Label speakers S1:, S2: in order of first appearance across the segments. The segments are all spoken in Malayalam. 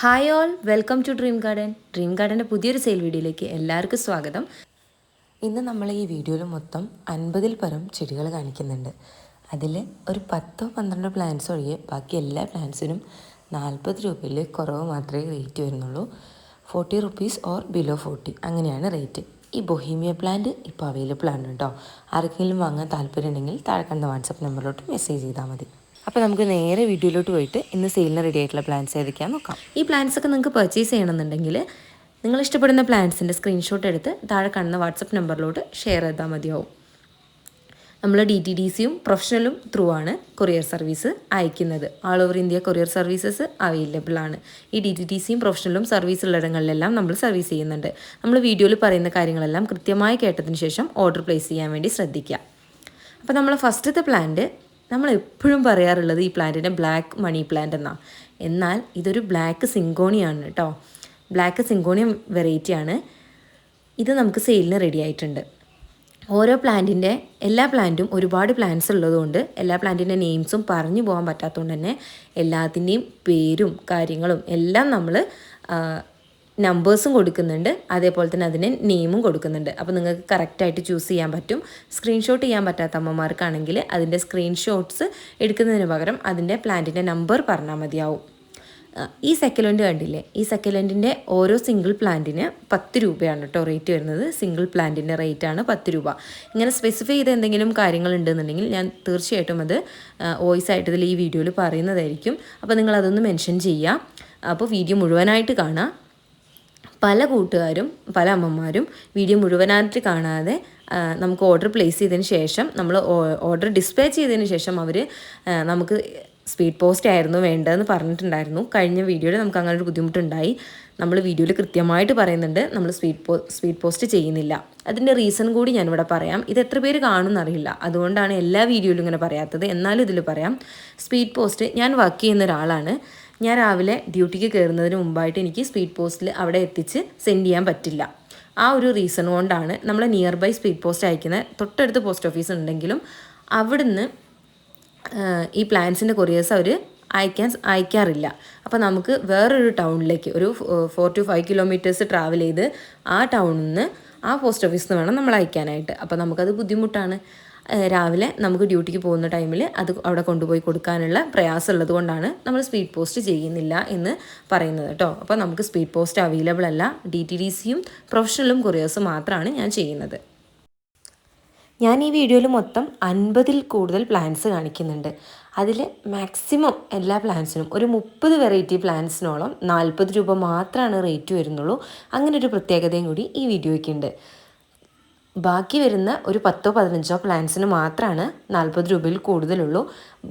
S1: Hi all welcome to dream garden dream ഗാർഡന്റെ പുതിയൊരു സെയിൽ വീഡിയോയിലേക്ക് എല്ലാവർക്കും സ്വാഗതം.
S2: ഇന്ന് നമ്മൾ ഈ വീഡിയോയിൽ മൊത്തം അൻപതിൽ പരം ചെടികൾ കാണിക്കുന്നുണ്ട്. അതിൽ ഒരു പത്തോ പന്ത്രണ്ടോ പ്ലാന്റ്സ് ഒഴികെ ബാക്കി എല്ലാ പ്ലാന്റ്സിനും നാൽപ്പത് രൂപയിൽ കുറവ് മാത്രമേ റേറ്റ് വരുന്നുള്ളൂ. Forty rupees or below forty അങ്ങനെയാണ് റേറ്റ് ഈ ബൊഹീമിയ പ്ലാന്റ് ഇപ്പോൾ അവൈലബിൾ ആണ് കേട്ടോ ആർക്കെങ്കിലും വാങ്ങാൻ താല്പര്യം ഉണ്ടെങ്കിൽ താഴെ കണ്ട വാട്സപ്പ് നമ്പറിലോട്ട് മെസ്സേജ് ചെയ്താൽ മതി. അപ്പോൾ നമുക്ക് നേരെ വീഡിയോയിലോട്ട് പോയിട്ട് ഇന്ന് സെയിലിന് റെഡി ആയിട്ടുള്ള പ്ലാൻസ് ഏതൊക്കെയാണെന്ന് നോക്കാം.
S1: ഈ പ്ലാൻസ് ഒക്കെ നിങ്ങൾക്ക് പർച്ചേസ് ചെയ്യണമെന്നുണ്ടെങ്കിൽ നിങ്ങൾ ഇഷ്ടപ്പെടുന്ന പ്ലാൻസിന്റെ സ്ക്രീൻഷോട്ട് എടുത്ത് താഴെ കാണുന്ന വാട്സപ്പ് നമ്പറിലോട്ട് ഷെയർ ചെയ്താൽ മതിയാവും. നമ്മൾ ഡി ടി ഡി സിയും പ്രൊഫഷണലും ത്രൂ ആണ് കൊറിയർ സർവീസ് അയക്കുന്നത്. All over India courier services available ആണ്. ഈ ഡി ടി ഡി സിയും പ്രൊഫഷണലും സർവീസ് ഉള്ളിടങ്ങളിലെല്ലാം നമ്മൾ സർവീസ് ചെയ്യുന്നുണ്ട്. നമ്മൾ വീഡിയോയിൽ പറയുന്ന കാര്യങ്ങളെല്ലാം കൃത്യമായി കേട്ടതിന് ശേഷം ഓർഡർ പ്ലേസ് ചെയ്യാൻ വേണ്ടി ശ്രദ്ധിക്കുക. അപ്പോൾ നമ്മൾ ഫസ്റ്റത്തെ പ്ലാന്റ് നമ്മൾ എപ്പോഴും പറയാറുള്ളത് ഈ പ്ലാന്റിനെ ബ്ലാക്ക് മണി പ്ലാന്റ് എന്നാണ് എന്നാൽ ഇതൊരു ബ്ലാക്ക് സിങ്കോണിയാണ് കേട്ടോ ബ്ലാക്ക് സിങ്കോണിയം വെറൈറ്റിയാണ് ഇത് നമുക്ക് സെയിലിന് റെഡി ആയിട്ടുണ്ട്. ഓരോ പ്ലാന്റിന്റെ എല്ലാ പ്ലാന്റും ഒരുപാട് പ്ലാന്റ്സ് ഉള്ളതുകൊണ്ട് എല്ലാ പ്ലാന്റിന്റെ നെയിംസും പറഞ്ഞു പോകാൻ പറ്റാത്തതുകൊണ്ട് തന്നെ എല്ലാത്തിന്റെയും പേരും കാര്യങ്ങളും എല്ലാം നമ്മൾ നമ്പേഴ്സും കൊടുക്കുന്നുണ്ട്. അതേപോലെ തന്നെ അതിന് നെയിമും കൊടുക്കുന്നുണ്ട്. അപ്പോൾ നിങ്ങൾക്ക് കറക്റ്റായിട്ട് ചൂസ് ചെയ്യാൻ പറ്റും. സ്ക്രീൻഷോട്ട് ചെയ്യാൻ പറ്റാത്ത അമ്മമാർക്കാണെങ്കിൽ അതിന്റെ സ്ക്രീൻഷോട്ട്സ് എടുക്കുന്നതിന് പകരം അതിന്റെ പ്ലാന്റിന്റെ നമ്പർ പറഞ്ഞാൽ മതിയാവും. ഈ സെക്കലൻഡ് കണ്ടില്ലേ ഈ സെക്കലൻഡിന്റെ ഓരോ സിംഗിൾ പ്ലാന്റിന് പത്ത് രൂപയാണ് കേട്ടോ റേറ്റ് വരുന്നത്. സിംഗിൾ പ്ലാന്റിന്റെ ആണ് പത്ത് രൂപ. ഇങ്ങനെ സ്പെസിഫൈ ചെയ്ത എന്തെങ്കിലും കാര്യങ്ങൾ ഉണ്ടെന്നുണ്ടെങ്കിൽ ഞാൻ തീർച്ചയായിട്ടും അത് വോയിസ് ആയിട്ട് ഇതിൽ ഈ വീഡിയോയിൽ പറയുന്നതായിരിക്കും. അപ്പോൾ നിങ്ങൾ അതൊന്ന് മെൻഷൻ ചെയ്യുക അപ്പോൾ വീഡിയോ മുഴുവനായിട്ട് കാണാം. പല കൂട്ടുകാരും പല അമ്മമാരും വീഡിയോ മുഴുവനായിട്ട് കാണാതെ നമുക്ക് ഓർഡർ പ്ലേസ് ചെയ്തതിന് ശേഷം നമ്മൾ ഓർഡർ ഡിസ്പാച്ച് ചെയ്തതിന് ശേഷം അവർ നമുക്ക് സ്പീഡ് പോസ്റ്റ് ആയിരുന്നു വേണ്ടതെന്ന് പറഞ്ഞിട്ടുണ്ടായിരുന്നു. കഴിഞ്ഞ വീഡിയോയിൽ നമുക്ക് അങ്ങനെ ഒരു ബുദ്ധിമുട്ടുണ്ടായി. നമ്മൾ വീഡിയോയിൽ കൃത്യമായിട്ട് പറയുന്നുണ്ട് നമ്മൾ സ്പീഡ് പോ സ്പീഡ് പോസ്റ്റ് ചെയ്യുന്നില്ല. അതിന്റെ റീസൺ കൂടി ഞാനിവിടെ പറയാം. ഇത് എത്ര പേര് കാണുമെന്നറിയില്ല അതുകൊണ്ടാണ് എല്ലാ വീഡിയോയിലും ഇങ്ങനെ പറയാത്തത്. എന്നാലും ഇതിൽ പറയാം സ്പീഡ് പോസ്റ്റ് ഞാൻ വർക്ക് ചെയ്യുന്ന ഒരാളാണ്. ഞാൻ രാവിലെ ഡ്യൂട്ടിക്ക് കയറുന്നതിന് മുമ്പായിട്ട് എനിക്ക് സ്പീഡ് പോസ്റ്റിൽ അവിടെ എത്തിച്ച് സെൻഡ് ചെയ്യാൻ പറ്റില്ല. ആ ഒരു റീസൺ കൊണ്ടാണ് നമ്മൾ നിയർ ബൈ സ്പീഡ് പോസ്റ്റ് അയക്കുന്ന തൊട്ടടുത്ത് പോസ്റ്റ് ഓഫീസ് ഉണ്ടെങ്കിലും അവിടുന്ന് ഈ പ്ലാൻസിന്റെ കൊറിയേഴ്സ് അവർ അയക്കാൻ അയക്കാറില്ല. അപ്പോൾ നമുക്ക് വേറൊരു ടൗണിലേക്ക് ഒരു four to five kilometres travel ചെയ്ത് ആ ടൗണിൽ നിന്ന് ആ പോസ്റ്റ് ഓഫീസിൽ നിന്ന് വേണം നമ്മൾ അയക്കാനായിട്ട്. അപ്പോൾ നമുക്കത് ബുദ്ധിമുട്ടാണ്. രാവിലെ നമുക്ക് ഡ്യൂട്ടിക്ക് പോകുന്ന ടൈമിൽ അത് അവിടെ കൊണ്ടുപോയി കൊടുക്കാനുള്ള പ്രയാസം ഉള്ളത് കൊണ്ടാണ് നമ്മൾ സ്പീഡ് പോസ്റ്റ് ചെയ്യുന്നില്ല എന്ന് പറയുന്നത് കേട്ടോ. അപ്പോൾ നമുക്ക് സ്പീഡ് പോസ്റ്റ് അവൈലബിൾ അല്ല. ഡി ടി ഡി സിയും പ്രൊഫഷണലും കൊറിയേഴ്സും മാത്രമാണ് ഞാൻ ചെയ്യുന്നത്. ഞാൻ ഈ വീഡിയോയിൽ മൊത്തം അൻപതിൽ കൂടുതൽ പ്ലാൻസ് കാണിക്കുന്നുണ്ട്. അതിൽ മാക്സിമം എല്ലാ പ്ലാൻസിനും ഒരു മുപ്പത് വെറൈറ്റി പ്ലാൻസിനോളം നാൽപ്പത് രൂപ മാത്രമാണ് റേറ്റ് വരുന്നുള്ളൂ. അങ്ങനെ ഒരു പ്രത്യേകതയും കൂടി ഈ വീഡിയോയ്ക്ക് ഉണ്ട്. ബാക്കി വരുന്ന ഒരു പത്തോ പതിനഞ്ചോ പ്ലാൻസിന് മാത്രമാണ് നാൽപ്പത് രൂപയിൽ കൂടുതലുള്ളൂ.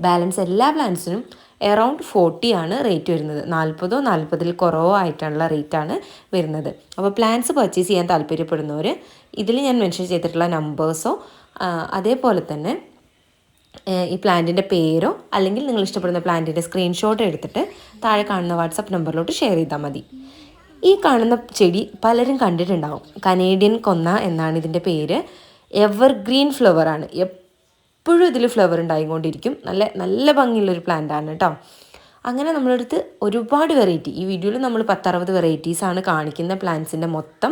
S1: ബാലൻസ് എല്ലാ പ്ലാൻസിനും എറൗണ്ട് ഫോർട്ടി ആണ് റേറ്റ് വരുന്നത്. നാൽപ്പതോ നാൽപ്പതിൽ കുറവോ ആയിട്ടുള്ള റേറ്റാണ് വരുന്നത്. അപ്പോൾ പ്ലാൻസ് പർച്ചേസ് ചെയ്യാൻ താല്പര്യപ്പെടുന്നവർ ഇതിൽ ഞാൻ മെൻഷൻ ചെയ്തിട്ടുള്ള നമ്പേഴ്സോ അതേപോലെ തന്നെ ഈ പ്ലാന്റിന്റെ പേരോ അല്ലെങ്കിൽ നിങ്ങൾ ഇഷ്ടപ്പെടുന്ന പ്ലാന്റിന്റെ സ്ക്രീൻഷോട്ട് എടുത്തിട്ട് താഴെ കാണുന്ന വാട്സപ്പ് നമ്പറിലോട്ട് ഷെയർ ചെയ്താൽ മതി. ഈ കാണുന്ന ചെടി പലരും കണ്ടിട്ടുണ്ടാവും. കനേഡിയൻ കൊന്ന എന്നാണ് ഇതിന്റെ പേര്. എവർഗ്രീൻ ഫ്ലവർ ആണ്. എപ്പോഴും ഇതിൽ ഫ്ലവർ ഉണ്ടായിക്കൊണ്ടിരിക്കും. നല്ല നല്ല ഭംഗിയുള്ളൊരു പ്ലാന്റ് ആണ് കേട്ടോ അങ്ങനെ നമ്മളെടുത്ത് ഒരുപാട് വെറൈറ്റി ഈ വീഡിയോയിൽ നമ്മൾ പത്തറുപത് വെറൈറ്റീസാണ് കാണിക്കുന്ന പ്ലാന്റ്സിന്റെ മൊത്തം.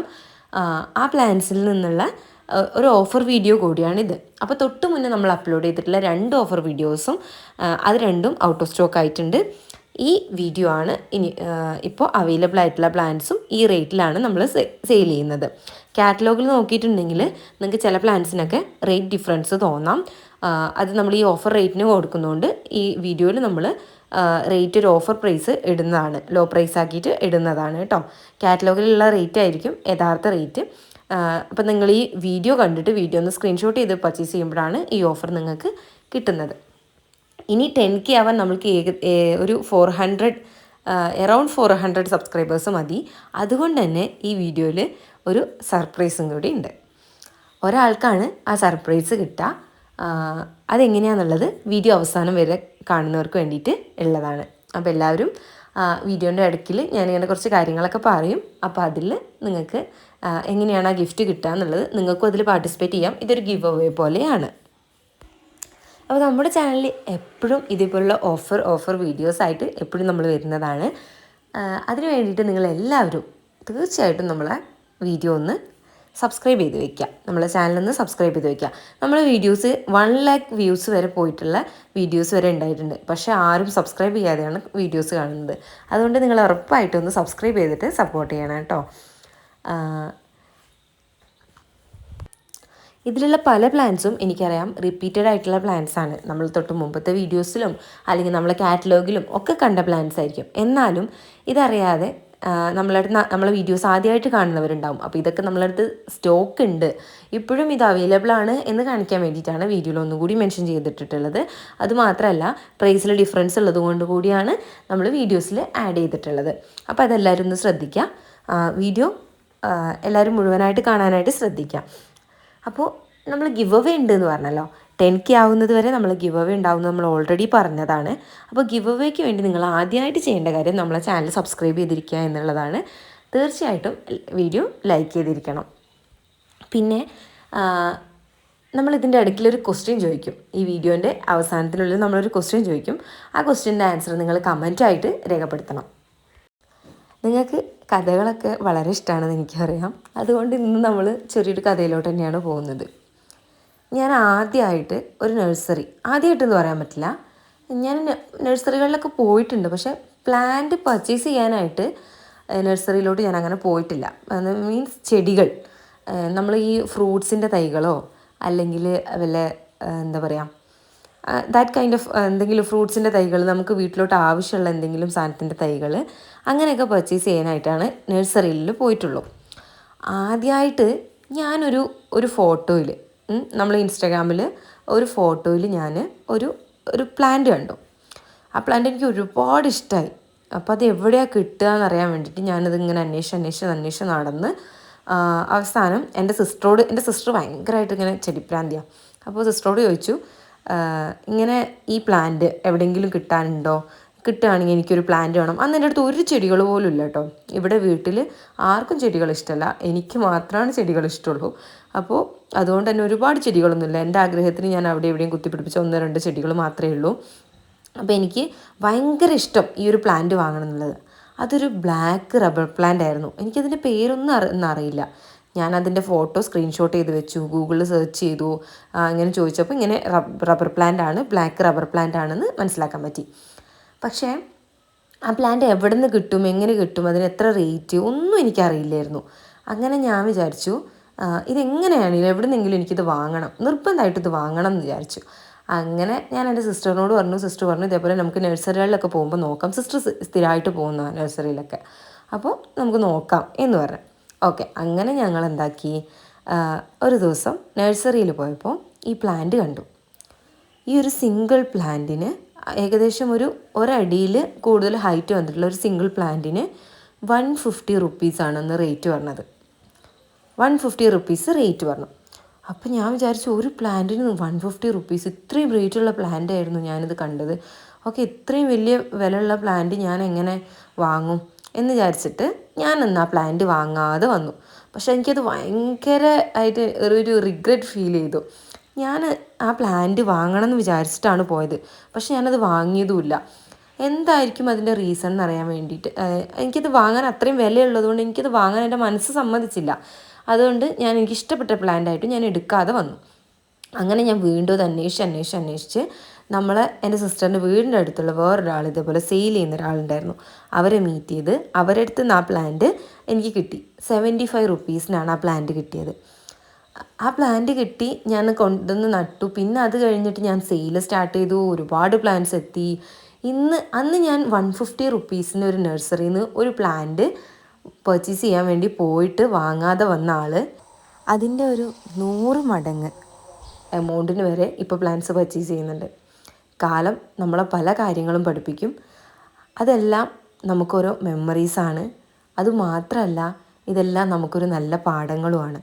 S1: ആ പ്ലാന്റ്സിൽ നിന്നുള്ള ഒരു ഓഫർ വീഡിയോ കൂടിയാണിത് അപ്പോൾ തൊട്ട് മുന്നേ നമ്മൾ അപ്ലോഡ് ചെയ്തിട്ടുള്ള രണ്ട് ഓഫർ വീഡിയോസും അത് രണ്ടും ഔട്ട് ഓഫ് സ്റ്റോക്ക് ആയിട്ടുണ്ട്. ഈ വീഡിയോ ആണ് ഇനി ഇപ്പോൾ അവൈലബിൾ ആയിട്ടുള്ള പ്ലാൻസും ഈ റേറ്റിലാണ് നമ്മൾ സെയിൽ ചെയ്യുന്നത്. കാറ്റലോഗിൽ നോക്കിയിട്ടുണ്ടെങ്കിൽ നിങ്ങൾക്ക് ചില പ്ലാൻസിനൊക്കെ റേറ്റ് ഡിഫറൻസ് തോന്നാം. അത് നമ്മൾ ഈ ഓഫർ റേറ്റിന് കൊടുക്കുന്നതുകൊണ്ട് ഈ വീഡിയോയിൽ നമ്മൾ റേറ്റ് ഒരു ഓഫർ പ്രൈസ് ഇടുന്നതാണ്. ലോ പ്രൈസ് ആക്കിയിട്ട് ഇടുന്നതാണ് കേട്ടോ. കാറ്റലോഗിലുള്ള റേറ്റ് ആയിരിക്കും യഥാർത്ഥ റേറ്റ് അപ്പം നിങ്ങൾ ഈ വീഡിയോ കണ്ടിട്ട് വീഡിയോ ഒന്ന് സ്ക്രീൻഷോട്ട് ചെയ്ത് പർച്ചേസ് ചെയ്യുമ്പോഴാണ് ഈ ഓഫർ നിങ്ങൾക്ക് കിട്ടുന്നത്. ഇനി ടെൻ കെ ആവാൻ നമ്മൾക്ക് ഏക ഒരു four hundred around four hundred subscribers മതി. അതുകൊണ്ട് തന്നെ ഈ വീഡിയോയിൽ ഒരു സർപ്രൈസും കൂടി ഉണ്ട്. ഒരാൾക്കാണ് ആ സർപ്രൈസ് കിട്ടുക. അതെങ്ങനെയാണെന്നുള്ളത് വീഡിയോ അവസാനം വരെ കാണുന്നവർക്ക് വേണ്ടിയിട്ട് ഉള്ളതാണ്. അപ്പോൾ എല്ലാവരും വീഡിയോന്റെ ഇടയ്ക്കിൽ ഞാനിങ്ങനെ കുറച്ച് കാര്യങ്ങളൊക്കെ പറയും. അപ്പോൾ അതിൽ നിങ്ങൾക്ക് എങ്ങനെയാണ് ആ ഗിഫ്റ്റ് കിട്ടുക എന്നുള്ളത് നിങ്ങൾക്കും അതിൽ പാർട്ടിസിപ്പേറ്റ് ചെയ്യാം. ഇതൊരു ഗിവ് അവേ പോലെയാണ്. അപ്പോൾ നമ്മുടെ ചാനലിൽ എപ്പോഴും ഇതേപോലുള്ള ഓഫർ ഓഫർ വീഡിയോസ് ആയിട്ട് എപ്പോഴും നമ്മൾ വരുന്നതാണ്. അതിനു വേണ്ടിയിട്ട് നിങ്ങളെല്ലാവരും തീർച്ചയായിട്ടും നമ്മളെ വീഡിയോ ഒന്ന് സബ്സ്ക്രൈബ് ചെയ്ത് വെക്കുക നമ്മളെ ചാനലൊന്ന് സബ്സ്ക്രൈബ് ചെയ്ത് വെക്കുക നമ്മളെ വീഡിയോസ് വൺ ലാക്ക് വ്യൂസ് വരെ പോയിട്ടുള്ള വീഡിയോസ് വരെ ഉണ്ടായിട്ടുണ്ട്. പക്ഷേ ആരും സബ്സ്ക്രൈബ് ചെയ്യാതെയാണ് വീഡിയോസ് കാണുന്നത്. അതുകൊണ്ട് നിങ്ങൾ ഉറപ്പായിട്ടും ഒന്ന് സബ്സ്ക്രൈബ് ചെയ്തിട്ട് സപ്പോർട്ട് ചെയ്യണം കേട്ടോ. ഇതിലുള്ള പല പ്ലാൻസും എനിക്കറിയാം. റിപ്പീറ്റഡ് ആയിട്ടുള്ള പ്ലാൻസ് ആണ്. നമ്മൾ തൊട്ട് മുമ്പത്തെ വീഡിയോസിലും അല്ലെങ്കിൽ നമ്മളെ കാറ്റലോഗിലും ഒക്കെ കണ്ട പ്ലാൻസ് ആയിരിക്കും. എന്നാലും ഇതറിയാതെ നമ്മളടുത്ത് നമ്മളെ വീഡിയോസ് ആദ്യമായിട്ട് കാണുന്നവരുണ്ടാവും. അപ്പോൾ ഇതൊക്കെ നമ്മളടുത്ത് സ്റ്റോക്ക് ഉണ്ട്. ഇപ്പോഴും ഇത് അവൈലബിൾ ആണ് എന്ന് കാണിക്കാൻ വേണ്ടിയിട്ടാണ് വീഡിയോയിൽ ഒന്നുകൂടി മെൻഷൻ ചെയ്തിട്ടുള്ളത് അതുമാത്രമല്ല പ്രൈസിൽ ഡിഫറൻസ് ഉള്ളത് കൊണ്ട് കൂടിയാണ് നമ്മൾ വീഡിയോസിൽ ആഡ് ചെയ്തിട്ടുള്ളത്. അപ്പോൾ അതെല്ലാവരും ഒന്ന് ശ്രദ്ധിക്കുക. വീഡിയോ എല്ലാവരും മുഴുവനായിട്ട് കാണാനായിട്ട് ശ്രദ്ധിക്കാം അപ്പോൾ നമ്മൾ ഗിവ് അവേ ഉണ്ട് എന്ന് പറഞ്ഞല്ലോ. ടെൻ കെ ആവുന്നത് വരെ നമ്മൾ ഗിവ് അവേ ഉണ്ടാവുന്നത് നമ്മൾ ഓൾറെഡി പറഞ്ഞതാണ്. അപ്പോൾ ഗിവ് അവേക്ക് വേണ്ടി നിങ്ങൾ ആദ്യമായിട്ട് ചെയ്യേണ്ട കാര്യം നമ്മളെ ചാനൽ സബ്സ്ക്രൈബ് ചെയ്തിരിക്കുക എന്നുള്ളതാണ്. തീർച്ചയായിട്ടും വീഡിയോ ലൈക്ക് ചെയ്തിരിക്കണം. പിന്നെ നമ്മൾ ഇതിന്റെ ഇടയ്ക്കിലൊരു ക്വസ്റ്റ്യൻ ചോദിക്കും. ഈ വീഡിയോന്റെ അവസാനത്തിനുള്ളിൽ നമ്മളൊരു ക്വസ്റ്റ്യൻ ചോദിക്കും. ആ ക്വസ്റ്റ്യന്റെ ആൻസർ നിങ്ങൾ കമന്റായിട്ട് രേഖപ്പെടുത്തണം. നിങ്ങൾക്ക് കഥകളൊക്കെ വളരെ ഇഷ്ടമാണെന്ന് എനിക്കറിയാം. അതുകൊണ്ട് ഇന്ന് നമ്മൾ ചെറിയൊരു കഥയിലോട്ട് തന്നെയാണ് പോകുന്നത്. ഞാൻ ആദ്യമായിട്ട് ഒരു നഴ്സറി ആദ്യമായിട്ടെന്ന് പറയാൻ പറ്റില്ല. ഞാൻ നഴ്സറികളിലൊക്കെ പോയിട്ടുണ്ട്. പക്ഷേ പ്ലാന്റ് പർച്ചേസ് ചെയ്യാനായിട്ട് നഴ്സറിയിലോട്ട് ഞാൻ അങ്ങനെ പോയിട്ടില്ല. മീൻസ് ചെടികൾ നമ്മൾ ഈ ഫ്രൂട്ട്സിന്റെ തൈകളോ അല്ലെങ്കിൽ വല്ല എന്താ പറയുക ദാറ്റ് കൈൻഡ് ഓഫ് എന്തെങ്കിലും ഫ്രൂട്ട്സിന്റെ തൈകൾ നമുക്ക് വീട്ടിലോട്ട് ആവശ്യമുള്ള എന്തെങ്കിലും സാധനത്തിന്റെ തൈകൾ അങ്ങനെയൊക്കെ പർച്ചേസ് ചെയ്യാനായിട്ടാണ് നഴ്സറിയിൽ പോയിട്ടുള്ളൂ. ആദ്യമായിട്ട് ഞാനൊരു ഒരു ഫോട്ടോയിൽ നമ്മൾ ഇൻസ്റ്റാഗ്രാമിൽ ഒരു ഫോട്ടോയിൽ ഞാൻ ഒരു ഒരു പ്ലാന്റ് കണ്ടു. ആ പ്ലാന്റ് എനിക്ക് ഒരുപാട് ഇഷ്ടമായി അപ്പോൾ അത് എവിടെയാണ് കിട്ടുക എന്നറിയാൻ വേണ്ടിയിട്ട് ഞാനത് ഇങ്ങനെ അന്വേഷിച്ച് അന്വേഷിച്ച് അന്വേഷിച്ച് നടന്ന് അവസാനം എന്റെ സിസ്റ്ററോട് എന്റെ സിസ്റ്റർ ഭയങ്കരമായിട്ട് ഇങ്ങനെ ചെടിപ്രാന്തിയാണ് അപ്പോൾ സിസ്റ്ററോട് ചോദിച്ചു ഇങ്ങനെ ഈ പ്ലാന്റ് എവിടെയെങ്കിലും കിട്ടാനുണ്ടോ? കിട്ടുകയാണെങ്കിൽ എനിക്കൊരു പ്ലാന്റ് വേണം. അന്ന് എന്റെ അടുത്ത് ഒരു ചെടികൾ പോലും ഇല്ല കേട്ടോ. ഇവിടെ വീട്ടിൽ ആർക്കും ചെടികൾ ഇഷ്ടമല്ല. എനിക്ക് മാത്രമാണ് ചെടികൾ ഇഷ്ടമുള്ളൂ. അപ്പോൾ അതുകൊണ്ട് തന്നെ ഒരുപാട് ചെടികളൊന്നുമില്ല എന്റെ ആഗ്രഹത്തിന് ഞാൻ അവിടെ എവിടെയും കുത്തിപ്പിടിപ്പിച്ച ഒന്ന് രണ്ട് ചെടികൾ മാത്രമേ ഉള്ളൂ. അപ്പോൾ എനിക്ക് ഭയങ്കര ഇഷ്ടം ഈ ഒരു പ്ലാന്റ് വാങ്ങണം എന്നുള്ളത്. അതൊരു ബ്ലാക്ക് റബ്ബർ പ്ലാന്റ് ആയിരുന്നു. എനിക്കതിന്റെ പേരൊന്നും അറിയില്ല. ഞാൻ അതിന്റെ ഫോട്ടോ സ്ക്രീൻഷോട്ട് ചെയ്ത് വെച്ചു ഗൂഗിളിൽ സെർച്ച് ചെയ്തു ഇങ്ങനെ ചോദിച്ചപ്പോൾ ഇങ്ങനെ റബ്ബർ പ്ലാന്റ് ആണ് ബ്ലാക്ക് റബ്ബർ പ്ലാന്റ് ആണെന്ന് മനസ്സിലാക്കാൻ പറ്റി. പക്ഷേ ആ പ്ലാന്റ് എവിടെ നിന്ന് കിട്ടും എങ്ങനെ കിട്ടും അതിന് എത്ര റേറ്റ് ഒന്നും എനിക്കറിയില്ലായിരുന്നു. അങ്ങനെ ഞാൻ വിചാരിച്ചു ഇതെങ്ങനെയാണ് എവിടെ നിന്നെങ്കിലും എനിക്കിത് വാങ്ങണം നിർബന്ധമായിട്ട് ഇത് വാങ്ങണം എന്ന് വിചാരിച്ചു. അങ്ങനെ ഞാൻ എന്റെ സിസ്റ്ററിനോട് പറഞ്ഞു സിസ്റ്റർ പറഞ്ഞു ഇതേപോലെ നമുക്ക് നഴ്സറികളിലൊക്കെ പോകുമ്പോൾ നോക്കാം സിസ്റ്റർ സ്ഥിരമായിട്ട് പോകുന്ന നഴ്സറിയിലൊക്കെ. അപ്പോൾ നമുക്ക് നോക്കാം എന്ന് പറഞ്ഞു. ഓക്കെ അങ്ങനെ ഞങ്ങൾ എന്താക്കി ഒരു ദിവസം നഴ്സറിയിൽ പോയപ്പോൾ ഈ പ്ലാന്റ് കണ്ടു. ഈ ഒരു സിംഗിൾ പ്ലാന്റിന് ഏകദേശം ഒരു ഒരടിയിൽ കൂടുതൽ ഹൈറ്റ് വന്നിട്ടുള്ള ഒരു സിംഗിൾ പ്ലാന്റിന് വൺ ഫിഫ്റ്റി റുപ്പീസാണ് അന്ന് റേറ്റ് പറഞ്ഞത്. വൺ ഫിഫ്റ്റി റുപ്പീസ് റേറ്റ് പറഞ്ഞു. അപ്പം ഞാൻ വിചാരിച്ചു ഒരു പ്ലാന്റിന് വൺ ഫിഫ്റ്റി റുപ്പീസ് ഇത്രയും റേറ്റുള്ള പ്ലാന്റ് ആയിരുന്നു ഞാനിത് കണ്ടത്. ഓക്കെ ഇത്രയും വലിയ വിലയുള്ള പ്ലാന്റ് ഞാൻ എങ്ങനെ വാങ്ങും എന്ന് വിചാരിച്ചിട്ട് ഞാൻ അന്ന് ആ പ്ലാന്റ് വാങ്ങാതെ വന്നു. പക്ഷെ എനിക്കത് ഭയങ്കര ആയിട്ട് ഒരു റിഗ്രറ്റ് ഫീൽ ചെയ്തു. ഞാൻ ആ പ്ലാന്റ് വാങ്ങണം എന്ന് വിചാരിച്ചിട്ടാണ് പോയത്. പക്ഷെ ഞാനത് വാങ്ങിയതുമില്ല. എന്തായിരിക്കും അതിന്റെ റീസൺ എന്ന് അറിയാൻ വേണ്ടിയിട്ട്? എനിക്കത് വാങ്ങാൻ അത്രയും വിലയുള്ളതുകൊണ്ട് എനിക്കത് വാങ്ങാൻ എന്റെ മനസ്സ് സമ്മതിച്ചില്ല. അതുകൊണ്ട് ഞാൻ എനിക്ക് ഇഷ്ടപ്പെട്ട പ്ലാന്റ് ആയിട്ട് ഞാൻ എടുക്കാതെ വന്നു. അങ്ങനെ ഞാൻ വീണ്ടും അത് അന്വേഷിച്ച് അന്വേഷിച്ച് അന്വേഷിച്ച് നമ്മളെ എന്റെ സിസ്റ്ററിന്റെ വീടിന്റെ അടുത്തുള്ള വേറൊരാൾ ഇതേപോലെ സെയിൽ ചെയ്യുന്ന ഒരാളുണ്ടായിരുന്നു. അവരെ മീറ്റ് ചെയ്ത് അവരുടെ നിന്ന് ആ പ്ലാന്റ് എനിക്ക് കിട്ടി. സെവന്റി ഫൈവ് റുപ്പീസിനാണ് ആ പ്ലാന്റ് കിട്ടിയത്. ആ പ്ലാന്റ് കിട്ടി ഞാൻ കൊണ്ടുവന്ന് നട്ടു. പിന്നെ അത് കഴിഞ്ഞിട്ട് ഞാൻ സെയിൽ സ്റ്റാർട്ട് ചെയ്തു. ഒരുപാട് പ്ലാന്റ്സ് എത്തി. ഇന്ന് അന്ന് ഞാൻ വൺ ഫിഫ്റ്റി റുപ്പീസിന് ഒരു നഴ്സറിയിൽ നിന്ന് ഒരു പ്ലാന്റ് പർച്ചേസ് ചെയ്യാൻ വേണ്ടി പോയിട്ട് വാങ്ങാതെ വന്ന ആൾ അതിന്റെ ഒരു നൂറ് മടങ്ങ് എമൗണ്ടിന് വരെ ഇപ്പോൾ പ്ലാന്റ്സ് പർച്ചേസ് ചെയ്യുന്നുണ്ട്. കാലം നമ്മളെ പല കാര്യങ്ങളും പഠിപ്പിക്കും. അതെല്ലാം നമുക്കോരോ മെമ്മറീസാണ് അതുമാത്രമല്ല ഇതെല്ലാം നമുക്കൊരു നല്ല പാഠങ്ങളുമാണ്.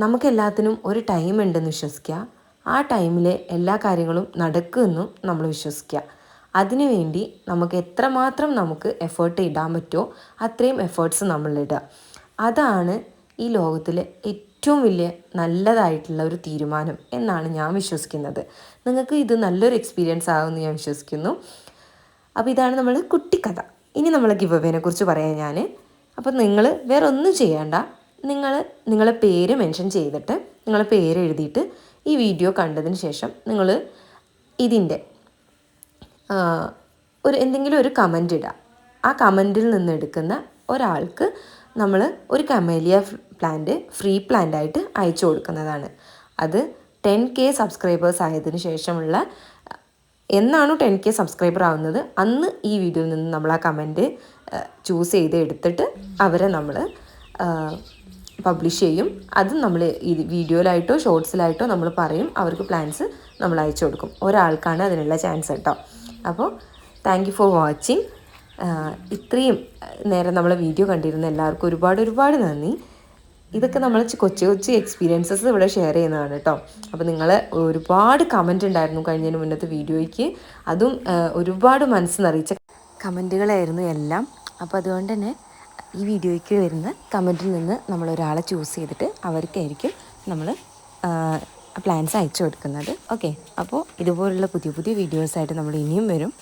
S1: നമുക്കെല്ലാത്തിനും ഒരു ടൈം ഉണ്ടെന്ന് വിശ്വസിക്കുക. ആ ടൈമിൽ എല്ലാ കാര്യങ്ങളും നടക്കുമെന്നും നമ്മൾ വിശ്വസിക്കുക. അതിനുവേണ്ടി നമുക്ക് എത്രമാത്രം നമുക്ക് എഫേർട്ട് ഇടാൻ പറ്റുമോ അത്രയും എഫേർട്സ് നമ്മളിടുക. അതാണ് ഈ ലോകത്തിലെ ഏറ്റവും വലിയ നല്ലതായിട്ടുള്ള ഒരു തീരുമാനം എന്നാണ് ഞാൻ വിശ്വസിക്കുന്നത്. നിങ്ങൾക്ക് ഇത് നല്ലൊരു എക്സ്പീരിയൻസ് ആകുമെന്ന് ഞാൻ വിശ്വസിക്കുന്നു. അപ്പോൾ ഇതാണ് നമ്മൾ കുട്ടിക്കഥ. ഇനി നമ്മൾ ഗിവ് അവേനെ കുറിച്ച് പറയാം ഞാൻ അപ്പോൾ നിങ്ങൾ വേറെ ഒന്നും ചെയ്യേണ്ട. നിങ്ങൾ നിങ്ങളെ പേര് മെൻഷൻ ചെയ്തിട്ട് നിങ്ങളെ പേര് എഴുതിയിട്ട് ഈ വീഡിയോ കണ്ടതിന് ശേഷം നിങ്ങൾ ഇതിന്റെ ഒരു എന്തെങ്കിലും ഒരു കമന്റ് ഇടുക. ആ കമന്റിൽ നിന്ന് എടുക്കുന്ന ഒരാൾക്ക് നമ്മൾ ഒരു കമേലിയ പ്ലാന്റ് ഫ്രീ പ്ലാന്റ് ആയിട്ട് അയച്ചു കൊടുക്കുന്നതാണ്. അത് ടെൻ കെ സബ്സ്ക്രൈബേഴ്സ് ആയതിനു ശേഷമുള്ള എന്നാണോ ടെൻ കെ സബ്സ്ക്രൈബർ ആവുന്നത് അന്ന് ഈ വീഡിയോയിൽ നിന്ന് നമ്മൾ ആ കമന്റ് ചൂസ് ചെയ്ത് എടുത്തിട്ട് അവരെ നമ്മൾ പബ്ലിഷ് ചെയ്യും. അത് നമ്മൾ ഈ വീഡിയോയിലായിട്ടോ ഷോർട്സിലായിട്ടോ നമ്മൾ പറയും അവർക്ക് പ്ലാൻസ് നമ്മൾ അയച്ചു കൊടുക്കും. ഒരാൾക്കാണ് അതിനുള്ള ചാൻസ് കേട്ടോ. അപ്പോൾ താങ്ക് ഫോർ വാച്ചിങ് ഇത്രയും നേരം നമ്മൾ വീഡിയോ കണ്ടിരുന്ന എല്ലാവർക്കും ഒരുപാട് ഒരുപാട് നന്ദി. ഇതൊക്കെ നമ്മൾ കൊച്ചു കൊച്ചു എക്സ്പീരിയൻസസ് ഇവിടെ ഷെയർ ചെയ്യുന്നതാണ് കേട്ടോ അപ്പോൾ നിങ്ങൾ ഒരുപാട് കമന്റ് ഉണ്ടായിരുന്നു കഴിഞ്ഞതിന് മുന്നത്തെ വീഡിയോയ്ക്ക് അതും ഒരുപാട് മനസ്സ് നിറയിച്ച കമന്റുകളായിരുന്നു എല്ലാം. അപ്പോൾ അതുകൊണ്ട് തന്നെ ഈ വീഡിയോയ്ക്ക് വരുന്ന കമന്റിൽ നിന്ന് നമ്മൾ ഒരാളെ ചൂസ് ചെയ്തിട്ട് അവർക്കായിരിക്കും നമ്മൾ പ്ലാൻസ് അയച്ചു കൊടുക്കുന്നത്. ഓക്കെ അപ്പോൾ ഇതുപോലുള്ള പുതിയ പുതിയ വീഡിയോസായിട്ട് നമ്മൾ ഇനിയും വരും.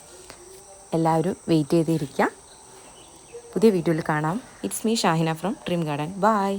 S1: എല്ലാവരും വെയിറ്റ് ചെയ്തിരിക്കുക പുതിയ വീഡിയോയിൽ കാണാം. It's me Shahina from dream garden bye